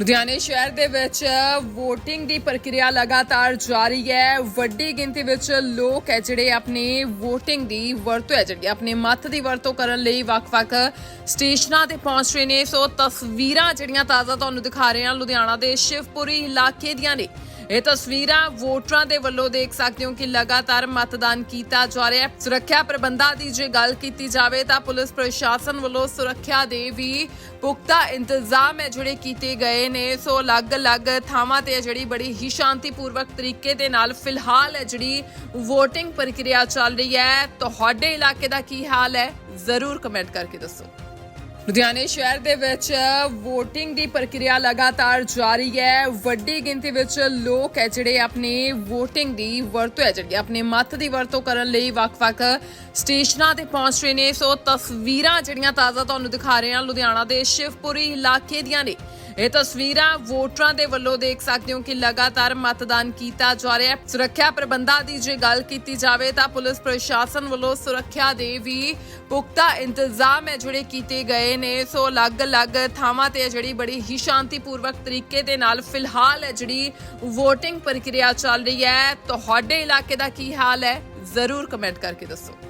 ਲੁਧਿਆਣੇ ਸ਼ਹਿਰ ਦੇ ਵਿੱਚ VOTING ਦੀ ਪ੍ਰਕਿਰਿਆ ਲਗਾਤਾਰ ਜਾਰੀ ਹੈ। ਵੱਡੀ ਗਿਣਤੀ ਵਿੱਚ ਲੋਕ ਹੈ ਜਿਹੜੇ ਆਪਣੇ VOTING ਦੀ ਵਰਤੋਂ ਹੈ, ਜਿਹੜੀ ਆਪਣੇ ਮਤ ਦੀ ਵਰਤੋਂ ਕਰਨ ਲਈ ਵੱਖ-ਵੱਖ ਸਟੇਸ਼ਨਾਂ ਤੇ ਪਹੁੰਚ ਰਹੇ ਨੇ। ਸੋ ਤਸਵੀਰਾਂ ਜਿਹੜੀਆਂ ਤਾਜ਼ਾ ਤੁਹਾਨੂੰ ਦਿਖਾ ਰਹੇ ਹਾਂ ਲੁਧਿਆਣਾ ਦੇ ਸ਼ਿਵਪੁਰੀ ਇਲਾਕੇ ਦੀਆਂ ਨੇ। ਇਹ ਤਸਵੀਰਾਂ ਵੋਟਰਾਂ ਦੇ ਵੱਲੋਂ ਦੇਖ ਸਕਦੇ ਹੋ ਕਿ ਲਗਾਤਾਰ ਮਤਦਾਨ ਕੀਤਾ ਜਾ ਰਿਹਾ ਹੈ। ਸੁਰੱਖਿਆ ਪ੍ਰਬੰਧਾਂ ਦੀ ਜੇ ਗੱਲ ਕੀਤੀ ਜਾਵੇ ਤਾਂ ਪੁਲਿਸ ਪ੍ਰਸ਼ਾਸਨ ਵੱਲੋਂ ਸੁਰੱਖਿਆ ਦੇ ਵੀ ਪੁਖਤਾ ਇੰਤਜ਼ਾਮ ਹੈ ਜਿਹੜੇ ਕੀਤੇ ਗਏ ਨੇ। ਸੋ ਅਲੱਗ-ਅਲੱਗ ਥਾਵਾਂ ਤੇ ਹੈ ਜਿਹੜੀ ਬੜੀ ਹੀ ਸ਼ਾਂਤੀਪੂਰਵਕ ਤਰੀਕੇ ਦੇ ਨਾਲ ਫਿਲਹਾਲ ਹੈ ਜਿਹੜੀ VOTING ਪ੍ਰਕਿਰਿਆ ਚੱਲ ਰਹੀ ਹੈ। ਤੁਹਾਡੇ ਇਲਾਕੇ ਦਾ ਕੀ ਹਾਲ ਹੈ? ਜ਼ਰੂਰ ਕਮੈਂਟ ਕਰਕੇ ਦੱਸੋ। ਲੁਧਿਆਣੇ ਸ਼ਹਿਰ ਦੇ ਵਿੱਚ VOTING ਦੀ ਪ੍ਰਕਿਰਿਆ ਲਗਾਤਾਰ ਜਾਰੀ ਹੈ। ਵੱਡੀ ਗਿਣਤੀ ਵਿੱਚ ਲੋਕ ਹੈ ਜਿਹੜੇ ਆਪਣੇ VOTING ਦੀ ਵਰਤੋਂ ਹੈ, ਜਿਹੜੀ ਆਪਣੇ ਮਤ ਦੀ ਵਰਤੋਂ ਕਰਨ ਲਈ ਵੱਖ-ਵੱਖ ਸਟੇਸ਼ਨਾਂ ਤੇ ਪਹੁੰਚ ਰਹੇ ਨੇ। ਸੋ ਤਸਵੀਰਾਂ ਜਿਹੜੀਆਂ ਤਾਜ਼ਾ ਤੁਹਾਨੂੰ ਦਿਖਾ ਰਹੇ ਹਾਂ ਲੁਧਿਆਣਾ ਦੇ ਸ਼ਿਵਪੁਰੀ ਇਲਾਕੇ ਦੀਆਂ ਨੇ। ਇਹ ਤਸਵੀਰਾਂ ਵੋਟਰਾਂ ਦੇ ਵੱਲੋਂ ਦੇਖ ਸਕਦੇ ਹੋ ਕਿ ਲਗਾਤਾਰ ਮਤਦਾਨ ਕੀਤਾ ਜਾ ਰਿਹਾ ਹੈ। ਸੁਰੱਖਿਆ ਪ੍ਰਬੰਧਾਂ ਦੀ ਜੇ ਗੱਲ ਕੀਤੀ ਜਾਵੇ ਤਾਂ ਪੁਲਿਸ ਪ੍ਰਸ਼ਾਸਨ ਵੱਲੋਂ ਸੁਰੱਖਿਆ ਦੇ ਵੀ ਪੁਖਤਾ ਇੰਤਜ਼ਾਮ ਹੈ ਜਿਹੜੇ ਕੀਤੇ ਗਏ ਨੇ। ਸੋ ਅਲੱਗ-ਅਲੱਗ ਥਾਵਾਂ ਤੇ ਹੈ ਜਿਹੜੀ ਬੜੀ ਹੀ ਸ਼ਾਂਤੀਪੂਰਵਕ ਤਰੀਕੇ ਦੇ ਨਾਲ ਫਿਲਹਾਲ ਹੈ ਜਿਹੜੀ VOTING ਪ੍ਰਕਿਰਿਆ ਚੱਲ ਰਹੀ ਹੈ। ਤੁਹਾਡੇ ਇਲਾਕੇ ਦਾ ਕੀ ਹਾਲ ਹੈ? ਜ਼ਰੂਰ ਕਮੈਂਟ ਕਰਕੇ ਦੱਸੋ।